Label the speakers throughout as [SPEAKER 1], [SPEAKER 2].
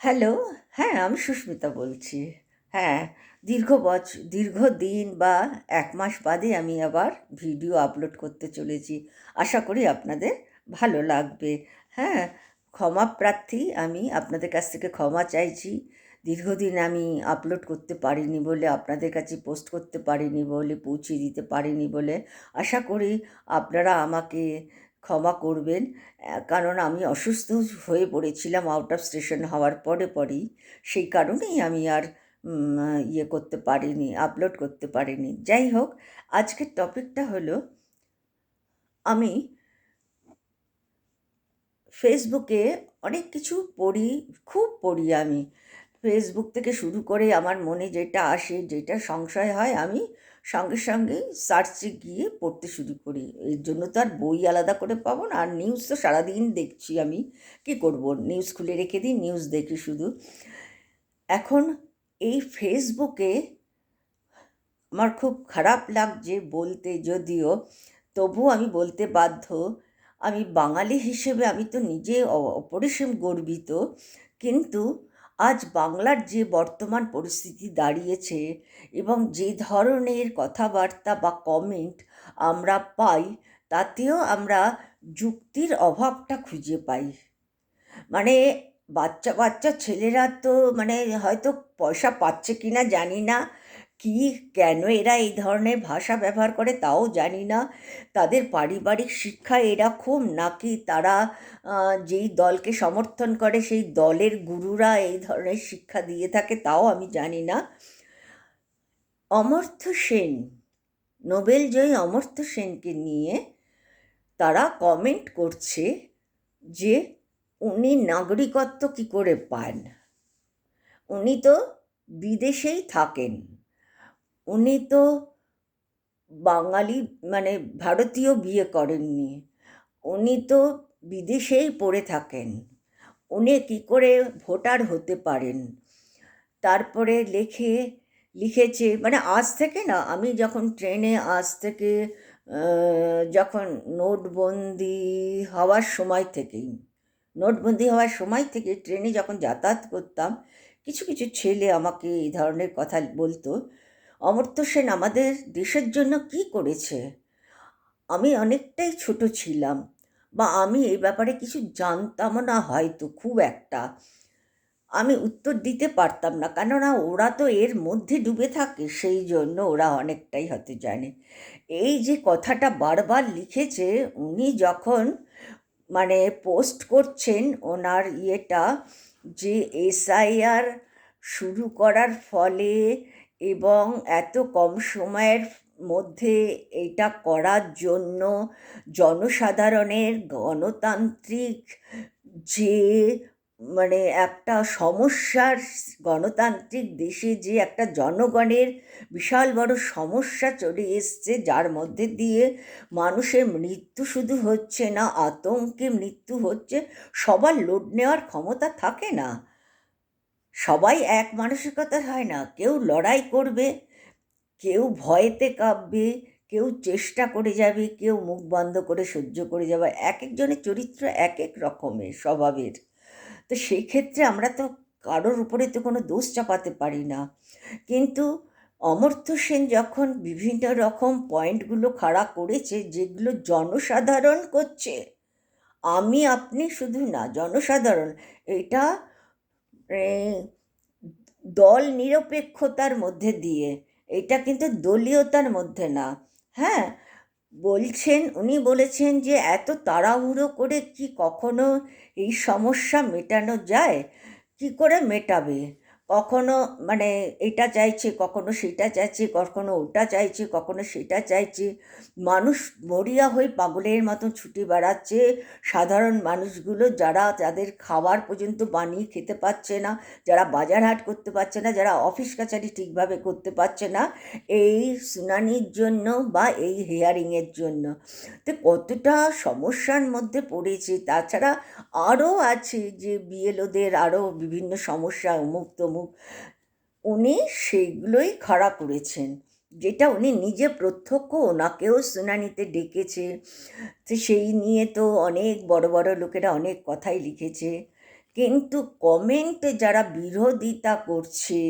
[SPEAKER 1] Hello হ্যাঁ আমি সুস্মিতা বলছি। হ্যাঁ দীর্ঘ বছর দীর্ঘ দিন বা এক মাস বাদে আমি আবার ভিডিও আপলোড করতে চলেছি। আশা করি আপনাদের ভালো লাগবে। হ্যাঁ ক্ষমা প্রার্থী, আমি আপনাদের কাছ থেকে ক্ষমা চাইছি। দীর্ঘদিন আমি আপলোড করতে পারিনি বলে, আপনাদের কাছে পোস্ট করতে পারিনি বলে, পৌঁছে দিতে পারিনি বলে, আশা করি আপনারা আমাকে ক্ষমা করবেন কারণ আমি অসুস্থ হয়ে পড়েছিলাম আউট অফ স্টেশন হওয়ার পরে পরেই। সেই কারণেই আমি আর ইয়ে করতে পারিনি আপলোড করতে পারিনি। যাই হোক, আজকের টপিকটা হলো, আমি ফেসবুকে অনেক কিছু পড়ি, খুব পড়ি আমি। ফেসবুক থেকে শুরু করে আমার মনে যেটা আসে, যেটা সংশয় হয়, আমি সঙ্গে সঙ্গে সার্চে গিয়ে পড়তে শুরু করি। এর জন্য তো আর বই আলাদা করে পাবো না। আর নিউজ তো সারাদিন দেখছি আমি। কি করব? নিউজ খুলে রেখে দিই নিউজ দেখি শুধু। এখন এই ফেসবুকে আমার খুব খারাপ লাগছে বলতে যদিও তবু আমি বলতে বাধ্য, আমি বাঙালি হিসেবে আমি তো নিজে অপরিসীম গর্বিত। কিন্তু আজ বাংলার যে বর্তমান পরিস্থিতি দাঁড়িয়েছে এবং যে ধরনের কথাবার্তা বা কমেন্ট আমরা পাই, তাতেও আমরা যুক্তির অভাবটা খুঁজে পাই। মানে বাচ্চা বাচ্চা ছেলেরা তো মানে হয়তো পয়সা পাচ্ছে কি না জানি না কি, কেন এরা এই ধরনের ভাষা ব্যবহার করে তাও জানি না। তাদের পারিবারিক শিক্ষা এরকম নাকি তারা যেই দলকে সমর্থন করে সেই দলের গুরুরা এই ধরনের শিক্ষা দিয়ে থাকে তাও আমি জানি না। অমর্ত্য সেন, নোবেল জয়ী অমর্ত্য সেনকে নিয়ে তারা কমেন্ট করছে যে উনি নাগরিকত্ব কি করে পান? উনি তো বিদেশেই থাকেন। উনি তো বাঙালি মানে ভারতীয় বিয়ে করেননি। উনি তো বিদেশেই পড়ে থাকেন। উনি কী করে ভোটার হতে পারেন? তারপরে লেখে, লিখেছে মানে আজ থেকে না, আমি যখন ট্রেনে, আজ থেকে যখন নোটবন্দি হওয়ার সময় থেকেই, নোটবন্দি হওয়ার সময় থেকে ট্রেনে যখন যাতায়াত করতাম, কিছু কিছু ছেলে আমাকে এই ধরনের কথা বলতো। অমর্ত্য সেন আমাদের দেশের জন্য কি করেছে? আমি অনেকটাই ছোট ছিলাম বা আমি এই ব্যাপারে কিছু জানতামও না হয়তো, খুব একটা। আমি উত্তর দিতে পারতাম না, কেননা ওরা তো এর মধ্যে ডুবে থাকে, সেই জন্য ওরা অনেকটাই হয়তো জানে। এই যে কথাটা বারবার লিখেছে, উনি যখন মানে পোস্ট করছেন ওনার ইয়েটা যে এসআইআর শুরু করার ফলে এবং এত কম সময়ের মধ্যে এটা করার জন্য জনসাধারণের গণতান্ত্রিক যে মানে একটা সমস্যার গণতান্ত্রিক দেশে যে একটা জনগণের বিশাল বড় সমস্যা চলে এসছে, যার মধ্যে দিয়ে মানুষের মৃত্যু শুধু হচ্ছে না, আতঙ্কে মৃত্যু হচ্ছে, সবার লোড নেওয়ার ক্ষমতা থাকে না। সবাই এক মানসিকতার হয় না। কেউ লড়াই করবে, কেউ ভয়েতে কাঁপবে, কেউ চেষ্টা করে যাবে, কেউ মুখ বন্ধ করে সহ্য করে যাবে। এক একজনের চরিত্র এক এক রকমের, স্বভাবের। তো সেই ক্ষেত্রে আমরা তো কারোর উপরে তো কোনো দোষ চাপাতে পারি না। কিন্তু অমর্ত্য সেন যখন বিভিন্ন রকম পয়েন্টগুলো খাড়া করেছে, যেগুলো জনসাধারণ করছে, আমি আপনি শুধু না, জনসাধারণ, এটা দল নিরপেক্ষতার মধ্যে দিয়ে, এটা কিন্তু দলীয়তার মধ্যে না। হ্যাঁ বলছেন, উনি বলেছেন যে এত তাড়াহুড়ো করে কি কখনো এই সমস্যা মেটানো যায়? কি করে মেটাবে? কখনো মানে এটা চাইছে, কখনো সেটা চাইছে, কখনো ওটা চাইছে, কখনো সেটা চাইছে। মানুষ মরিয়া হয়ে পাগলের মতন ছুটি বেড়াচ্ছে। সাধারণ মানুষগুলো যারা তাদের খাবার পর্যন্ত বানিয়ে খেতে পাচ্ছে না, যারা বাজার হাট করতে পারছে না, যারা অফিস কাছারি ঠিকভাবে করতে পারছে না, এই শুনানির জন্য বা এই হিয়ারিংয়ের জন্য। তো কতটা সমস্যার মধ্যে পড়েছে। তাছাড়া আরও আছে যে বিএলওদের আরও বিভিন্ন সমস্যা অমুক তমুক উনি সেইগুলোই খাড়া করেছেন, যেটা উনি নিজে প্রত্যক্ষ ওনাকেও শুনানিতে ডেকেছে। তো সেই নিয়ে তো অনেক বড় বড় লোকেরা অনেক কথাই লিখেছে। কিন্তু কমেন্টে যারা বিরোধিতা করছে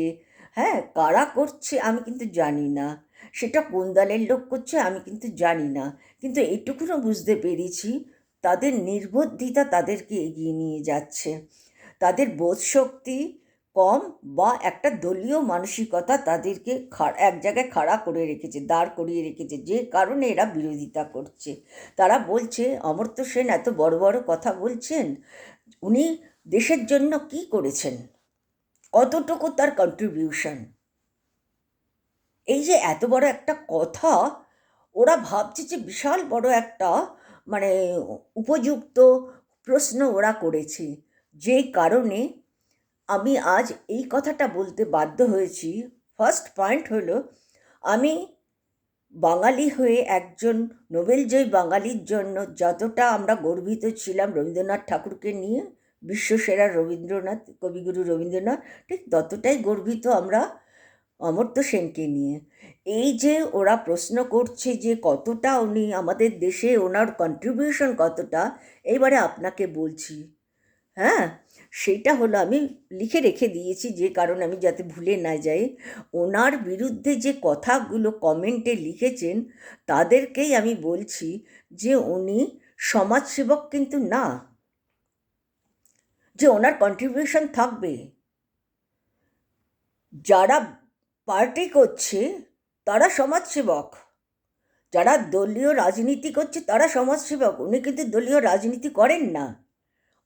[SPEAKER 1] হ্যাঁ কারা করছে আমি কিন্তু জানি না। সেটা কোন দলের লোক করছে আমি কিন্তু জানি না। কিন্তু এটুকুনও বুঝতে পেরেছি, তাদের নির্বুদ্ধিতা তাদেরকে এগিয়ে নিয়ে যাচ্ছে। তাদের বোধশক্তি কম বা একটা দলীয় মানসিকতা তাদেরকে এক জায়গায় খাড়া করে রেখেছে, দাঁড় করিয়ে রেখেছে, যে কারণে এরা বিরোধিতা করছে। তারা বলছে, অমর্ত্য সেন এত বড় বড় কথা বলছেন, উনি দেশের জন্য কি করেছেন? কতটুকু তার কন্ট্রিবিউশন এই যে এত বড় একটা কথা, ওরা ভাবছে যে বিশাল বড় একটা মানে উপযুক্ত প্রশ্ন ওরা করেছে যে কারণে আমি আজ এই কথাটা বলতে বাধ্য হয়েছি। ফার্স্ট পয়েন্ট হলো, আমি বাঙালি হয়ে একজন নোবেলজয়ী বাঙালির জন্য যতটা আমরা গর্বিত ছিলাম রবীন্দ্রনাথ ঠাকুরকে নিয়ে বিশ্বসেরা রবীন্দ্রনাথ, কবিগুরু রবীন্দ্রনাথ, ঠিক ততটাই গর্বিত আমরা অমর্ত্য সেনকে নিয়ে। এই যে ওরা প্রশ্ন করছে যে কতটা উনি আমাদের দেশে ওনার কন্ট্রিবিউশন কতটা, এইবারে আপনাকে বলছি। হ্যাঁ সেটা হলো আমি লিখে রেখে দিয়েছি যে কারণে আমি যাতে ভুলে না যাই। ওনার বিরুদ্ধে যে কথাগুলো কমেন্টে লিখেছেন, তাদেরকেই আমি বলছি যে উনি সমাজসেবক কিন্তু না, যে ওনার কন্ট্রিবিউশন থাকবে। যারা পার্টি করছে, তারা সমাজসেবক। যারা দলীয় রাজনীতি করছে, তারা সমাজসেবক। উনি কিন্তু দলীয় রাজনীতি করেন না।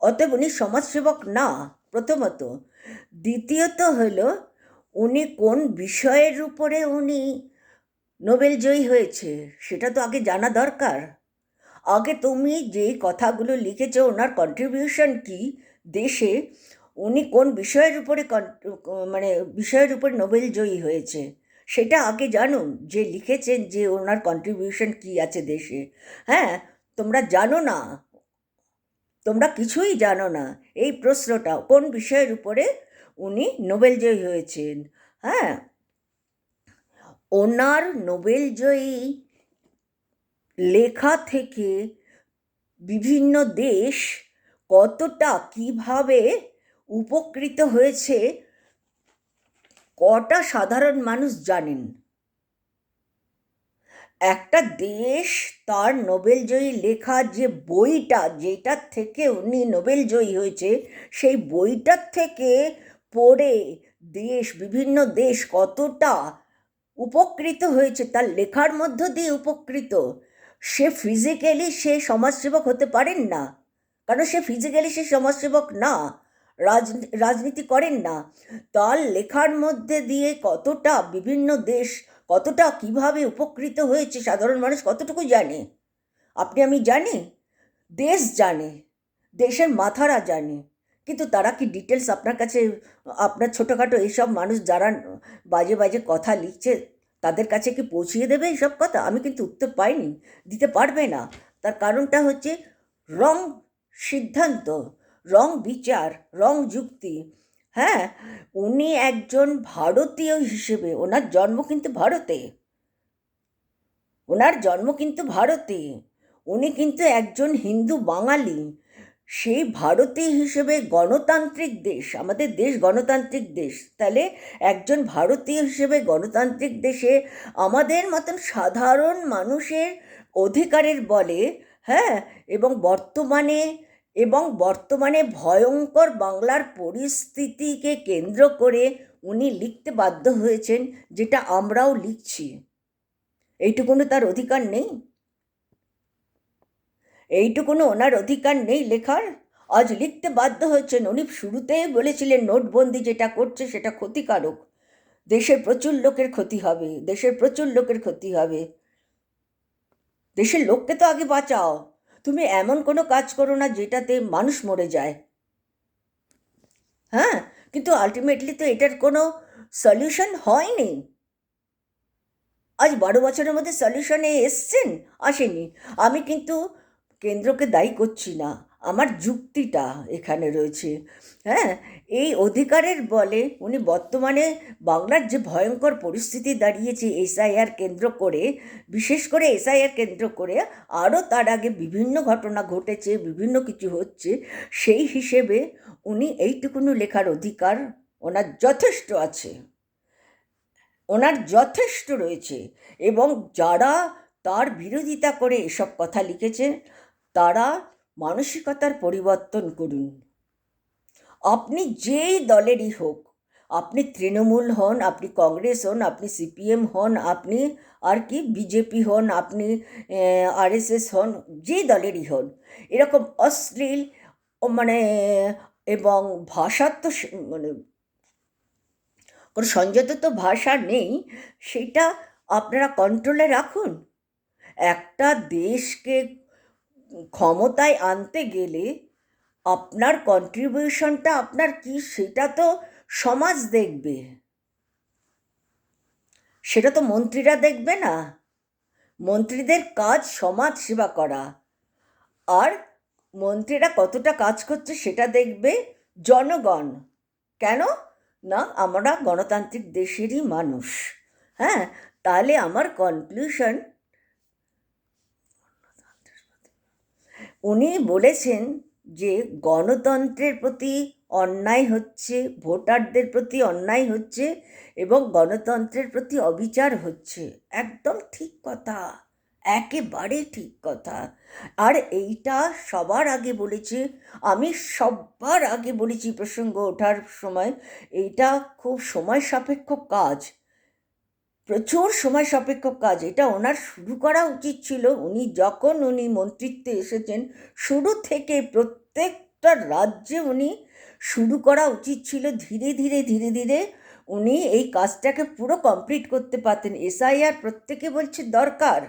[SPEAKER 1] অতএব উনি সমাজসেবক না, প্রথমত। দ্বিতীয়ত হল উনি কোন বিষয়ের উপরে উনি নোবেল জয়ী হয়েছে, সেটা তো আগে জানা দরকার। আগে তুমি যে কথাগুলো লিখেছো, ওনার কন্ট্রিবিউশন কি দেশে, উনি কোন বিষয়ের উপরে মানে বিষয়ের উপর নোবেল জয়ী হয়েছে, সেটা আগে জানুন। যে লিখেছেন যে ওনার কন্ট্রিবিউশন কি আছে দেশে। হ্যাঁ তোমরা জানো না। তোমরা কিছুই জানো না। এই প্রশ্নটা কোন বিষয়ের উপরে উনি নোবেল জয়ী হয়েছেন? হ্যাঁ। ওনার নোবেল জয়ী লেখা থেকে বিভিন্ন দেশ কতটা কীভাবে উপকৃত হয়েছে কটা সাধারণ মানুষ জানেন? একটা দেশ তার নোবেলজয়ী লেখা যে বইটা, যেটার থেকে উনি নোবেলজয়ী হয়েছে, সেই বইটার থেকে পড়ে দেশ, বিভিন্ন দেশ কতটা উপকৃত হয়েছে, তার লেখার মধ্য দিয়ে উপকৃত। সে ফিজিক্যালি সে সমাজসেবক হতে পারেন না। কারণ সে ফিজিক্যালি সে সমাজসেবক না? রাজ, রাজনীতি করেন না। তার লেখার মধ্যে দিয়ে কতটা বিভিন্ন দেশ কতটা, কীভাবে উপকৃত হয়েছে সাধারণ মানুষ কতটুকু জানে? আপনি, আমি জানি, দেশ জানে, দেশের মাথারা জানে, কিন্তু তারা কি ডিটেলস আপনার কাছে, আপনার ছোটোখাটো এইসব মানুষ যারা বাজে বাজে কথা লিখছে, তাদের কাছে কি পৌঁছিয়ে দেবে এইসব কথা? আমি কিন্তু উত্তর পাইনি, দিতে পারবে না। তার কারণটা হচ্ছে, রং সিদ্ধান্ত, রং বিচার, রং যুক্তি হ্যাঁ উনি একজন ভারতীয় হিসেবে, ওনার জন্ম কিন্তু ভারতে। ওনার জন্ম কিন্তু ভারতে। উনি কিন্তু একজন হিন্দু বাঙালি। সেই ভারতীয় হিসেবে গণতান্ত্রিক দেশ, আমাদের দেশ গণতান্ত্রিক দেশ, তাহলে একজন ভারতীয় হিসেবে গণতান্ত্রিক দেশে আমাদের মতন সাধারণ মানুষের অধিকারের বলে হ্যাঁ এবং বর্তমানে এবং বর্তমানে ভয়ঙ্কর বাংলার পরিস্থিতিকে কেন্দ্র করে উনি লিখতে বাধ্য হয়েছেন, যেটা আমরাও লিখছি। এইটুকুনো তার অধিকার নেই? এইটুকুনো ওনার অধিকার নেই লেখার? আজ লিখতে বাধ্য হয়েছেন, উনি শুরুতেই বলেছিলেন নোটবন্দি যেটা করছে সেটা ক্ষতিকারক। দেশের প্রচুর লোকের ক্ষতি হবে দেশের প্রচুর লোকের ক্ষতি হবে। দেশের লোককে তো আগে বাঁচাও। তুমি এমন কোনো কাজ করো না যেটাতে মানুষ মরে যায়। হ্যাঁ কিন্তু আলটিমেটলি তো এটার কোনো সলিউশন হয়নি। আজ বারো বছরের মধ্যে সলিউশনে এসছেন, আসেনি। আমি কিন্তু কেন্দ্রকে দায়ী করছি না। আমার যুক্তিটা এখানে রয়েছে। হ্যাঁ এই অধিকারের বলে উনি বর্তমানে বাংলার যে ভয়ঙ্কর পরিস্থিতি দাঁড়িয়েছে এসআইআর কেন্দ্র করে, বিশেষ করে এসআইআর কেন্দ্র করে, আরও তার আগে বিভিন্ন ঘটনা ঘটেছে, বিভিন্ন কিছু হচ্ছে, সেই হিসেবে উনি এইটুকুনো লেখার অধিকার ওনার যথেষ্ট আছে। ওনার যথেষ্ট রয়েছে এবং যারা তার বিরোধিতা করে এসব কথা লিখেছেন তারা মানসিকতার পরিবর্তন করুন। আপনি যেই দলেরই হোক, আপনি তৃণমূল হন, আপনি কংগ্রেস হন, আপনি সিপিএম হন, আপনি আর কি বিজেপি হন, আপনি আরএসএস হন যে দলেরই হন, এরকম অশ্লীল মানে এবং ভাষার তো মানে কোনো সংযত তো ভাষা নেই, সেটা আপনারা কন্ট্রোলে রাখুন। একটা দেশকে ক্ষমতায় আনতে গেলে আপনার কন্ট্রিবিউশনটা আপনার কি সেটা তো সমাজ দেখবে। সেটা তো মন্ত্রীরা দেখবে না। মন্ত্রীদের কাজ সমাজ সেবা করা। আর মন্ত্রীরা কতটা কাজ করছে সেটা দেখবে জনগণ। কেন? না, আমরা গণতান্ত্রিক দেশেরই মানুষ। হ্যাঁ তাহলে আমার কনক্লুশন উনি বলেছেন যে গণতন্ত্রের প্রতি অন্যায় হচ্ছে, ভোটারদের প্রতি অন্যায় হচ্ছে এবং গণতন্ত্রের প্রতি অবিচার হচ্ছে। একদম ঠিক কথা, একেবারে ঠিক কথা। আর এইটা সবার আগে বলেছে, আমি সবার আগে বলেছি প্রসঙ্গ ওঠার সময়, এইটা খুব সময় সাপেক্ষ কাজ। প্রচুর সময় সাপেক্ষ কাজ। এটা ওনার শুরু করা উচিত ছিল। উনি যখন উনি মন্ত্রিত্বে এসেছেন, শুরু থেকে প্রত্যেকটা রাজ্যে উনি শুরু করা উচিত ছিল। ধীরে ধীরে ধীরে ধীরে উনি এই কাজটাকে পুরো কমপ্লিট করতে পারতেন। এসআইআর প্রত্যেকে বলছে, দরকার।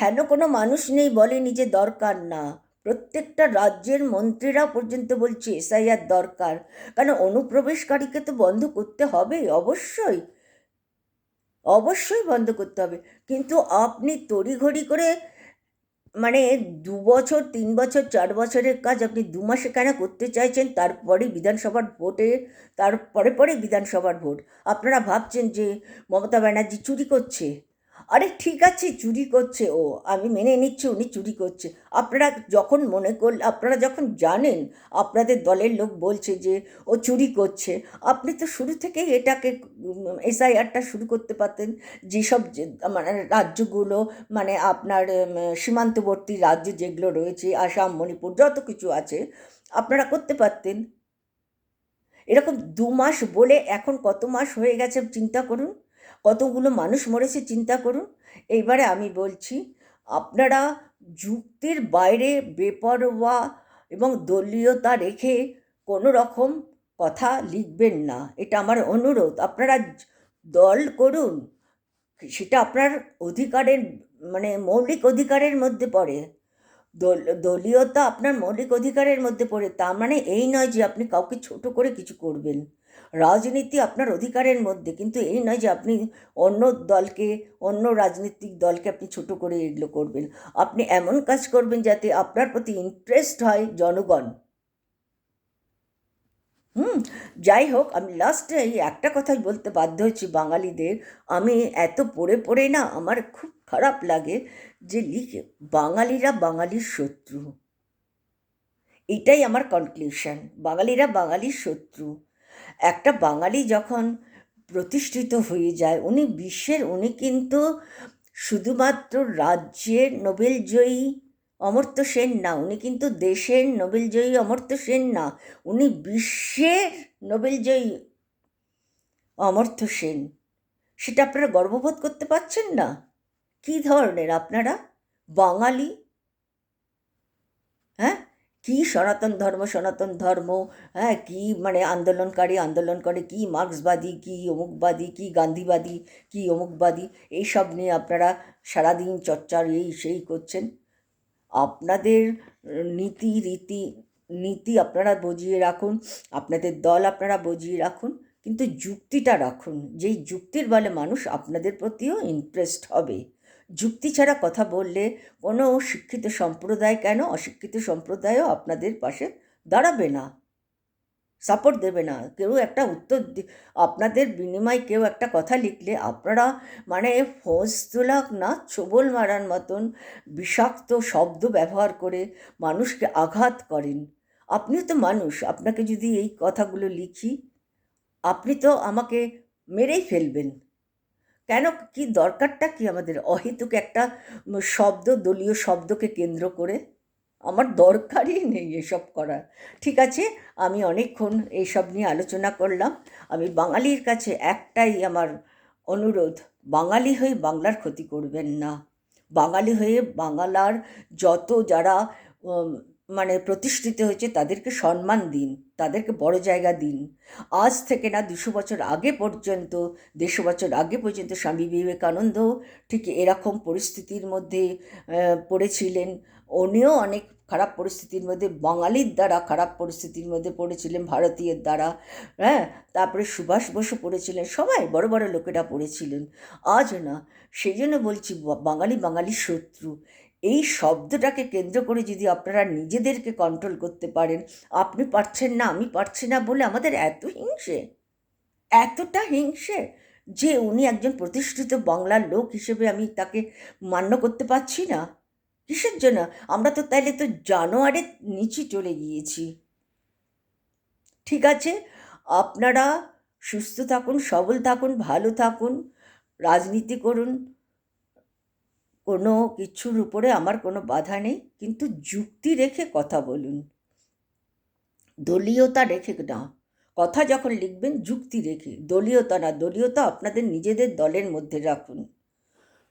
[SPEAKER 1] হেন কোনো মানুষ নেই বলেনি যে, দরকার না। প্রত্যেকটা রাজ্যের মন্ত্রীরা পর্যন্ত বলছে, এসআইআর দরকার। কারণ অনুপ্রবেশকারীকে তো বন্ধ করতে হবে অবশ্যই। অবশ্যই বন্ধ করতে হবে। কিন্তু আপনি তড়িঘড়ি করে মানে দু বছর, তিন বছর, চার বছরের কাজ আপনি দু মাসে কেন করতে চাইছেন? তারপরে বিধানসভার ভোটে, তারপরে পরে বিধানসভার ভোট। আপনারা ভাবছেন যে মমতা ব্যানার্জি চুরি করছে। আরে ঠিক আছে, চুরি করছে। ও, আমি মেনে নিচ্ছি, উনি চুরি করছে। আপনারা যখন মনে করলে, আপনারা যখন জানেন, আপনাদের দলের লোক বলছে যে, ও চুরি করছে। আপনি তো শুরু থেকেই এটাকে এসআইআরটা শুরু করতে পারতেন। যেসব মানে রাজ্যগুলো মানে আপনার সীমান্তবর্তী রাজ্য যেগুলো রয়েছে, আসাম, মণিপুর, যত কিছু আছে, আপনারা করতে পারতেন। এরকম দু মাস বলে এখন কত মাস হয়ে গেছে, চিন্তা করুন। কতগুলো মানুষ মরেছে চিন্তা করুন। এইবারে আমি বলছি, আপনারা যুক্তির বাইরে বেপরোয়া এবং দলীয়তা রেখে কোনো রকম কথা লিখবেন না। এটা আমার অনুরোধ। আপনারা দল করুন। সেটা আপনার অধিকারের মানে মৌলিক অধিকারের মধ্যে পড়ে। দল, দলীয়তা আপনার মৌলিক অধিকারের মধ্যে পড়ে। তার মানে এই নয় যে আপনি কাউকে ছোট করে কিছু করবেন। রাজনীতি আপনার অধিকারের মধ্যে। কিন্তু এই নয় যে আপনি অন্য দলকে, অন্য রাজনৈতিক দলকে আপনি ছোট করে এগুলো করবেন। আপনি এমন কাজ করবেন যাতে আপনার প্রতি ইন্টারেস্ট হয় জনগণ। হুম, যাই হোক, আমি লাস্টে এই একটা কথাই বলতে বাধ্য হচ্ছি বাঙালিদের। আমি এত পড়ে পড়ে না, আমার খুব খারাপ লাগে যে লিখে, বাঙালিরা বাঙালির শত্রু। এটাই আমার কনক্লিউশন বাঙালিরা বাঙালির শত্রু। একটা বাঙালি যখন প্রতিষ্ঠিত হয়ে যায়, উনি বিশ্বের, উনি কিন্তু শুধুমাত্র রাজ্যের নোবেলজয়ী অমর্ত্য সেন না, উনি কিন্তু দেশের নোবেলজয়ী অমর্ত্য সেন না, উনি বিশ্বের নোবেলজয়ী অমর্ত্য সেন। সেটা আপনারা গর্ববোধ করতে পারছেন না? কী ধরনের আপনারা? বাঙালি? হ্যাঁ? কি সনাতন ধর্ম সনাতন ধর্ম হ্যাঁ কি মানে আন্দোলনকারী আন্দোলন করে কি মার্ক্সবাদী, কি অমুকবাদী, কি গান্ধীবাদী, কি অমুকবাদী, এইসব নিয়ে আপনারা সারাদিন চর্চার এই সেই করছেন। আপনাদের নীতি, রীতি, নীতি আপনারা বজিয়ে রাখুন, আপনাদের দল আপনারা বজিয়ে রাখুন, কিন্তু যুক্তিটা রাখুন। যেই যুক্তির বলে মানুষ আপনাদের প্রতিও ইন্টারেস্ট হবে। যুক্তি ছাড়া কথা বললে কোনো শিক্ষিত সম্প্রদায় কেন অশিক্ষিত সম্প্রদায়ও আপনাদের পাশে দাঁড়াবে না। সাপোর্ট দেবে না। কেউ একটা উত্তর আপনাদের বিনিময়ে কেউ একটা কথা লিখলে আপনারা মানে ফোঁস তোলা না ছোবল মারার মতন বিষাক্ত শব্দ ব্যবহার করে মানুষকে আঘাত করেন। আপনিও তো মানুষ, আপনাকে যদি এই কথাগুলো লিখি, আপনি তো আমাকে মেরেই ফেলবেন। কেন? কি দরকারটা কি আমাদের? অহেতুক একটা শব্দ, দলীয় শব্দকে কেন্দ্র করে? আমার দরকারই নেই এসব করার। ঠিক আছে, আমি অনেকক্ষণ এইসব নিয়ে আলোচনা করলাম। আমি বাঙালির কাছে একটাই আমার অনুরোধ, বাঙালি হয়ে বাংলার ক্ষতি করবেন না। বাঙালি হয়ে বাংলার যত যারা মানে প্রতিষ্ঠিত হয়েছে তাদেরকে সম্মান দিন, তাদেরকে বড় জায়গা দিন। আজ থেকে না দুশো বছর আগে পর্যন্ত, দেড়শো বছর আগে পর্যন্ত স্বামী বিবেকানন্দ ঠিক এরকম পরিস্থিতির মধ্যে পড়েছিলেন। উনিও অনেক খারাপ পরিস্থিতির মধ্যে, বাঙালির দ্বারা খারাপ পরিস্থিতির মধ্যে পড়েছিলেন, ভারতীয়ের দ্বারা হ্যাঁ? তারপরে সুভাষ বসু পড়েছিলেন, সবাই বড় বড় লোকেরা পড়েছিলেন। আজ না, সেই জন্য বলছি, বাঙালি বাঙালির শত্রু। এই শব্দটাকে কেন্দ্র করে যদি আপনারা নিজেদেরকে কন্ট্রোল করতে পারেন, আপনি পারছেন না, আমি পারছি না বলে আমাদের এত হিংসে, এতটা হিংসে যে উনি একজন প্রতিষ্ঠিত বাংলার লোক হিসেবে আমি তাকে মান্য করতে পারছি না। কিসের জন্য? আমরা তো তাইলে তো জানোয়ারের নিচে চলে গিয়েছি। ঠিক আছে? আপনারা সুস্থ থাকুন, সবল থাকুন, ভালো থাকুন, রাজনীতি করুন কোনো কিছুর উপরে আমার কোনো বাধা নেই, কিন্তু যুক্তি রেখে কথা বলুন। দলীয়তা রেখে না, কথা যখন লিখবেন যুক্তি রেখে, দলীয়তা না, দলীয়তা আপনাদের নিজেদের দলের মধ্যে রাখুন।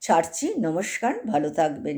[SPEAKER 1] ছাড়ছি নমস্কার, ভালো থাকবেন।